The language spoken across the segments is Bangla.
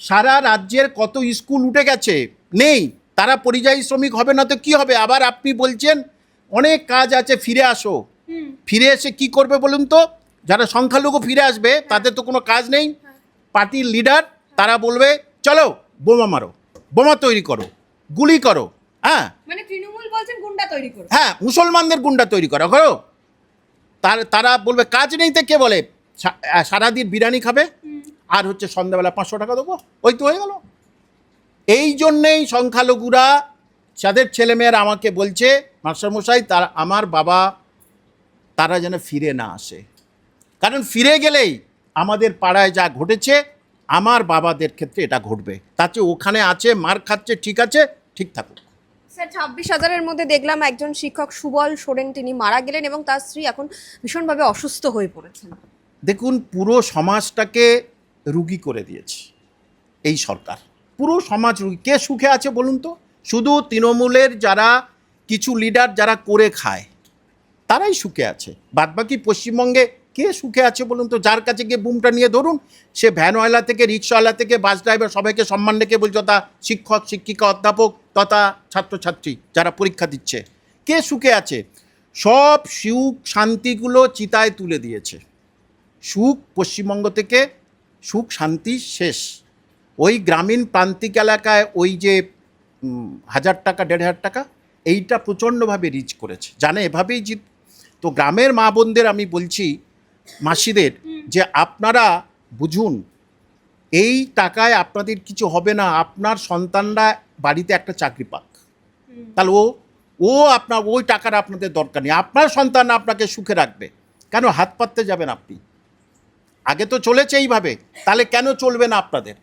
সারা রাজ্যের কত স্কুল উঠে গেছে? নেই। তারা পরিযায়ী শ্রমিক হবে না তো কি হবে? আবার আপনি বলছেন অনেক কাজ আছে ফিরে আসো। ফিরে এসে কি করবে বলুন তো? যারা সংখ্যালঘু ফিরে আসবে তাদের তো কোনো কাজ নেই। পার্টির লিডার তারা বলবে চলো বোমা মারো। বোমা তৈরি করো। গুলি করো। হ্যাঁ। মানে তৃণমূল বলছেন গুন্ডা তৈরি করো। হ্যাঁ মুসলমানদের গুন্ডা তৈরি করা। করো। তার তারা বলবে কাজ নেই তো কে বলে? সারাদিন বিরিয়ানি খাবে? আর হচ্ছে সন্ধ্যাবেলা পাঁচশো টাকা দেবো। ওই তো হয়ে গেল। এই জন্যেই সংখ্যালঘুরা যাদের ছেলেমেয়েরা আমাকে বলছে মাস্টারমশাই তার আমার বাবা তারা যেন ফিরে না আসে। কারণ ফিরে গেলেই আমাদের পাড়ায় যা ঘটেছে আমার বাবাদের ক্ষেত্রে এটা ঘটবে। তাতে ওখানে আছে মার খাচ্ছে ঠিক আছে ঠিক থাকুক। স্যার ছাব্বিশ হাজারের মধ্যে দেখলাম একজন শিক্ষক সুবল সোরেন তিনি মারা গেলেন এবং তার স্ত্রী এখন ভীষণভাবে অসুস্থ হয়ে পড়েছেন। দেখুন পুরো সমাজটাকে রুগী করে দিয়েছে। এই সরকার। পুরো সমাজ রুগী। কে সুখে আছে বলুন তো? শুধু তৃণমূলের যারা কিছু লিডার যারা করে খায়, তারাই সুখে আছে। বাদবাকি পশ্চিমবঙ্গে কে সুখে আছে বলুন তো? যার কাছে গিয়ে বুমটা নিয়ে ধরুন, সে ভ্যানওয়ালা থেকে, রিক্সাওয়ালা থেকে বাস ড্রাইভার সবাইকে সম্মান রেখে বলছে, তথা শিক্ষক, শিক্ষিকা, অধ্যাপক, তথা ছাত্রছাত্রী যারা পরীক্ষা দিচ্ছে। কে সুখে আছে? সব সুখ শান্তিগুলো চিতায় তুলে দিয়েছে। সুখ পশ্চিমবঙ্গ থেকে সুখ শান্তি শেষ। ওই গ্রামীণ প্রান্তিক এলাকায় ওই যে হাজার টাকা দেড় হাজার টাকা এইটা প্রচণ্ডভাবে রিচ করেছে। জানে এভাবেই জিত তো গ্রামের মা বোনদের আমি বলছি মাসিদের যে আপনারা বুঝুন এই টাকায় আপনাদের কিছু হবে না আপনার সন্তানরা বাড়িতে একটা চাকরি পাক। তাহলে ও ও আপনার ওই টাকার আপনাদের দরকার নেই। আপনার সন্তান আপনাকে সুখে রাখবে। কেন হাত পাততে যাবেন আপনি? আগে তো চলেছে এইভাবে, তাহলে কেন চলবে না আপনাদের?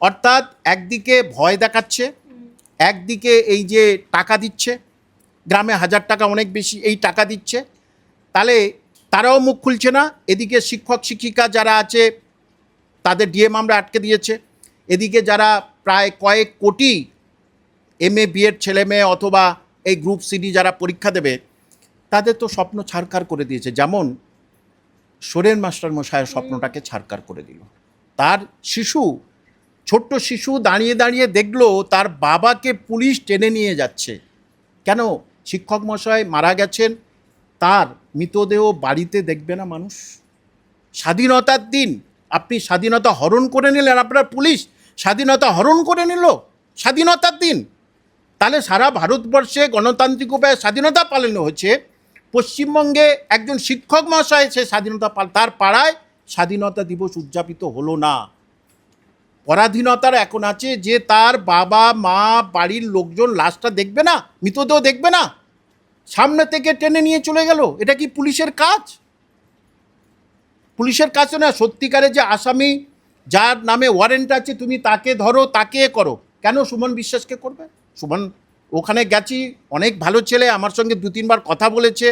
অর্থাৎ একদিকে ভয় দেখাচ্ছে, একদিকে এই যে টাকা দিচ্ছে, গ্রামে হাজার টাকা অনেক বেশি এই টাকা দিচ্ছে, তাহলে তারাও মুখ খুলছে না। এদিকে শিক্ষক, শিক্ষিকা যারা আছে, তাদের ডিএ মামলা আটকে দিয়েছে। এদিকে যারা প্রায় কয়েক কোটি এম এ বিএড ছেলে মেয়ে অথবা এই গ্রুপ সিডি যারা পরীক্ষা দেবে, তাদের তো স্বপ্ন ছারকার করে দিয়েছে। যেমন সোরেন মাস্টার মশাইয়ের স্বপ্নটাকে ছারকার করে দিল। তার শিশু, ছোট্ট শিশু দাঁড়িয়ে দাঁড়িয়ে দেখল তার বাবাকে পুলিশ টেনে নিয়ে যাচ্ছে। কেন? শিক্ষক মশাই মারা গেছেন, তার মৃতদেহ বাড়িতে দেখবে না মানুষ। স্বাধীনতার দিন, আপনি স্বাধীনতা হরণ করে নিলেন আপনার পুলিশ, স্বাধীনতা হরণ করে নিল, স্বাধীনতার দিন। তাহলে সারা ভারতবর্ষে গণতান্ত্রিক উপায়ে স্বাধীনতা পালন হচ্ছে পশ্চিমবঙ্গে একজন শিক্ষক মহাশয়, সে স্বাধীনতা তার পাড়ায় স্বাধীনতা দিবস উদযাপিত হলো না। পরাধীনতার এখন আছে যে তার বাবা, মা, বাড়ির লোকজন লাশটা দেখবে না, মৃতদেহ দেখবে না, সামনে থেকে টেনে নিয়ে চলে গেল, এটা কি পুলিশের কাজ? পুলিশের কাজ না, সত্যিকারে যে আসামি, যার নামে ওয়ারেন্ট আছে, তুমি তাকে ধরো, তাকে করো। কেন সুমন বিশ্বাসকে করবে? সুমন ওখানে গেছি, অনেক ভালো ছেলে, আমার সঙ্গে দু তিনবার কথা বলেছে,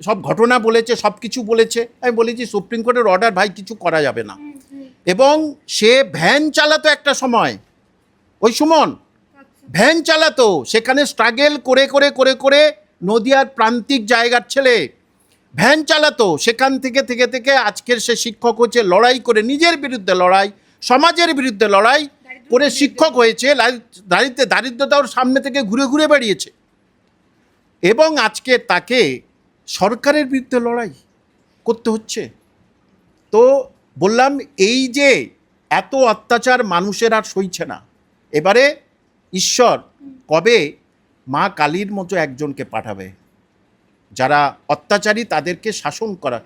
সব ঘটনা বলেছে, সব কিছু বলেছে। আমি বলেছি সুপ্রিম কোর্টের অর্ডার ভাই, কিছু করা যাবে না। এবং সে ভ্যান চালাতো একটা সময়, ওই সুমন, ভ্যান চালাতো, সেখানে স্ট্রাগেল করে করে করে করে নদিয়ার প্রান্তিক জায়গার ছেলে ভ্যান চালাতো। সেখান থেকে থেকে থেকে আজকের সে শিক্ষক হচ্ছে লড়াই করে, নিজের বিরুদ্ধে লড়াই, সমাজের বিরুদ্ধে লড়াই করে শিক্ষক হয়েছে, লাই- দারিদ্র্য দারিদ্রতা ওর সামনে থেকে ঘুরে ঘুরে বেরিয়েছে এবং আজকে তাকে সরকারের বিরুদ্ধে লড়াই করতে হচ্ছে। তো বললাম, এই যে এত অত্যাচার মানুষের আর সইছে না। এবারে ঈশ্বর কবে মা কালীর মতো একজনকে পাঠাবে? যারা অত্যাচারী তাদেরকে শাসন করা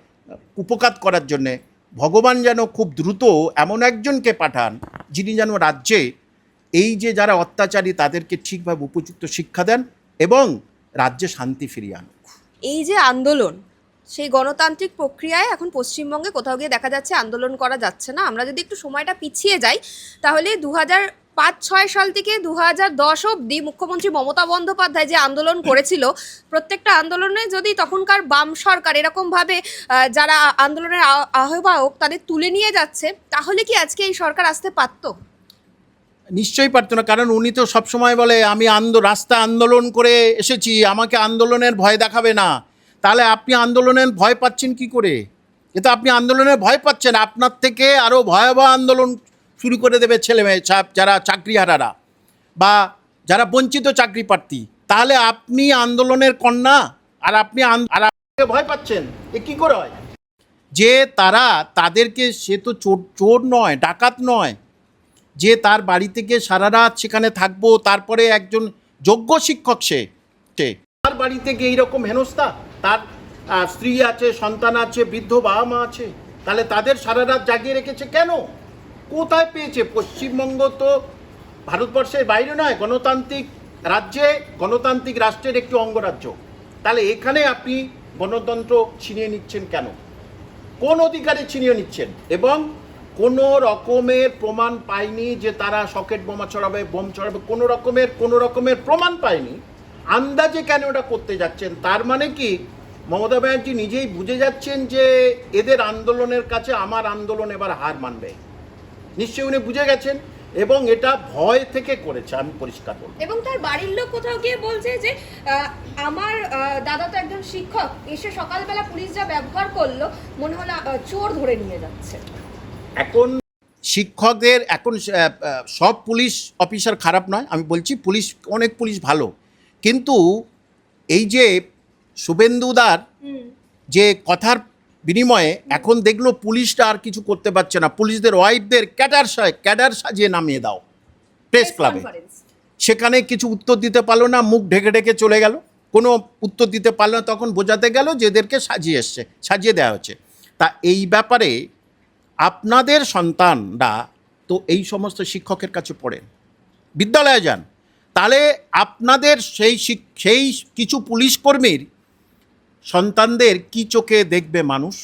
উপকাত করার জন্যে ভগবান যেন খুব দ্রুত এমন একজনকে পাঠান যিনি যেন রাজ্যে এই যে যারা অত্যাচারী তাদেরকে ঠিকভাবে উপযুক্ত শিক্ষা দেন এবং রাজ্যে শান্তি ফিরিয়ে আনুক। এই যে আন্দোলন, সেই গণতান্ত্রিক প্রক্রিয়ায় এখন পশ্চিমবঙ্গে কোথাও গিয়ে দেখা যাচ্ছে আন্দোলন করা যাচ্ছে না। আমরা যদি একটু সময়টা পিছিয়ে যাই, তাহলে দু হাজার পাঁচ ছয় সাল থেকে দু হাজার দশ অব্দি মুখ্যমন্ত্রী মমতা বন্দ্যোপাধ্যায় যে আন্দোলন করেছিল, প্রত্যেকটা আন্দোলনে যদি তখনকার বাম সরকার এরকমভাবে যারা আন্দোলনের আহ্বায়ক তাদের তুলে নিয়ে যাচ্ছে, তাহলে কি আজকে এই সরকার আসতে পারতো? নিশ্চয়ই পারতো না, কারণ উনি তো সবসময় বলে, আমি আন্দো, রাস্তা আন্দোলন করে এসেছি, আমাকে আন্দোলনের ভয় দেখাবে না। তাহলে আপনি আন্দোলনের ভয় পাচ্ছেন কি করে? এ তো আপনি আন্দোলনের ভয় পাচ্ছেন, আপনার থেকে আরও ভয়াবহ আন্দোলন শুরু করে দেবে ছেলে মেয়ে যারা চাকরিহারারা বা যারা বঞ্চিত চাকরি প্রার্থী, তাহলে আপনি আন্দোলনের কন্যা আর আপনি আর ভয় পাচ্ছেন, এ কি করে হয়? যে তারা তাদেরকে, সে তো চোর চোর নয়, ডাকাত নয়, যে তার বাড়ি থেকে সারা রাত সেখানে থাকব, তারপরে একজন যোগ্য শিক্ষক সে সে। তার বাড়ি থেকে এইরকম হেনস্থা, তার স্ত্রী আছে, সন্তান আছে, বৃদ্ধ বাবা মা আছে, তাহলে তাদের সারা রাত জাগিয়ে রেখেছে কেন? কোথায় পেয়েছে? পশ্চিমবঙ্গ তো ভারতবর্ষের বাইরে নয়, গণতান্ত্রিক রাজ্যে, গণতান্ত্রিক রাষ্ট্রের একটি অঙ্গরাজ্য। তাহলে এখানে আপনি গণতন্ত্র ছিনিয়ে নিচ্ছেন কেন? কোন অধিকারে ছিনিয়ে নিচ্ছেন? এবং কোনো রকমের প্রমাণ পায়নি যে তারা সকেট বোমা ছড়াবে, বোম ছড়াবে, কোনো রকমের কোনো রকমের প্রমাণ পায়নি। আন্দাজে কেন ওটা করতে যাচ্ছেন? তার মানে কি, মমতা ব্যানার্জি নিজেই বুঝে যাচ্ছেন যে এদের আন্দোলনের কাছে আমার আন্দোলন এবার হার মানবে। নিশ্চয়ই উনি বুঝে গেছেন এবং এটা ভয় থেকে করেছে আমি পরিষ্কার বলব। এবং তার বাড়ির লোক কোথাও গিয়ে বলছে যে আমার দাদা তো একজন শিক্ষক এসে সকালবেলা পুলিশ যা ব্যবহার করল মনে হলো চোর ধরে নিয়ে যাচ্ছে। এখন শিক্ষকদের এখন সব পুলিশ অফিসার খারাপ নয় আমি বলছি পুলিশ অনেক পুলিশ ভালো। কিন্তু এই যে শুভেন্দুদার যে কথার বিনিময়ে এখন দেখল পুলিশটা আর কিছু করতে পারছে না। পুলিশদের ওয়াইফদের ক্যাডার ক্যাডার সাজিয়ে নামিয়ে দাও। প্রেস ক্লাবে। সেখানে কিছু উত্তর দিতে পারল না মুখ ঢেকে ঢেকে চলে গেল। কোনো উত্তর দিতে পারল না তখন বোঝাতে গেল যে এদেরকে সাজিয়ে এসছে সাজিয়ে দেওয়া হচ্ছে। তা এই ব্যাপারে আপনাদের সন্তানরা তো এই সমস্ত শিক্ষকের কাছে পড়েন। বিদ্যালয়ে যান। তাহলে আপনাদের সেই সেই কিছু পুলিশ কর্মীর সন্তানদের কি চোখে দেখবে মানুষ?